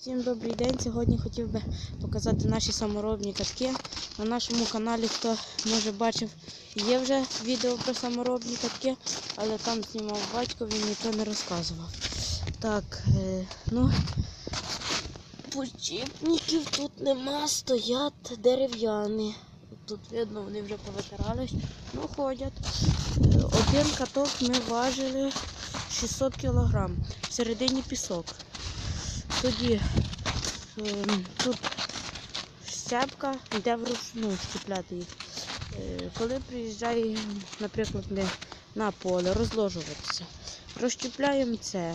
Всім добрий день. Сьогодні хотів би показати наші саморобні катки. На нашому каналі, хто може бачив, є вже відео про саморобні катки, але там знімав батько, він нічого не розказував. Так, е, ну почіпників тут нема, стоять дерев'яні. Тут видно, вони вже повитирались, ну ходять. Е, Один каток ми важили 600 кг. Всередині пісок. Тоді ем, тут щепка йде вручну щепляти їх. Е, Коли приїжджає, наприклад, ми на поле розложуватися, розщепляємо це,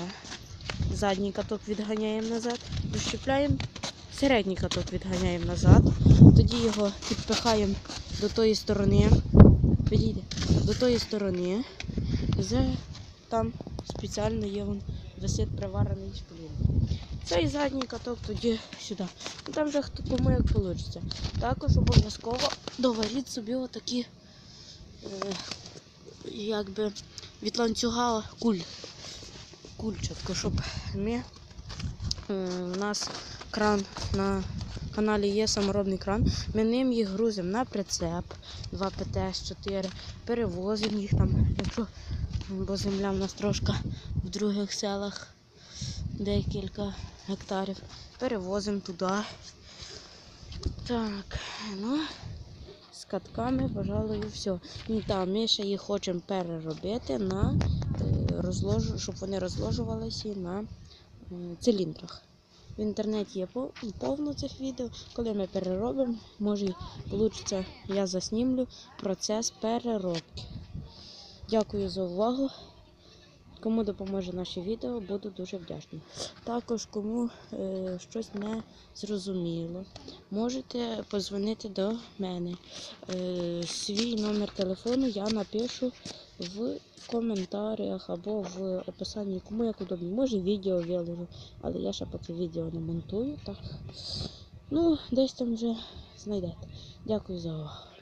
задній каток відганяємо назад, розщепляємо, середній каток відганяємо назад, тоді його підпихаємо до тої сторони, підійде, до тої сторони, вже там спеціально є вон, висить приварений шплін. Цей задній каток тоді сюди. Ну, там вже хто кому як вийде. Також обов'язково доваріть собі отакі е, якби від ланцюга куль. Кульчатку, щоб ми е, у нас кран на каналі є саморобний кран. Ми ним їх грузимо на прицеп 2 ПТС-4, перевозимо їх там, якщо бо земля в нас трошки в других селах декілька гектарів. Перевозимо туди. Так, ну, з катками, пожалуй, все. І там ми ще їх хочемо переробити на е, розложу, щоб вони розложувалися на е, циліндрах. В інтернеті є повно цих відео. Коли ми переробимо, може вийде, я заснімлю процес переробки. Дякую за увагу. Кому допоможе наше відео, буду дуже вдячний. Також, кому е, щось не зрозуміло, можете подзвонити до мене. Е, свій номер телефону я напишу в коментарях або в описанні, кому як удобно. Може відео виложу, але я ще поки відео не монтую. Так. Ну, десь там вже знайдете. Дякую за увагу.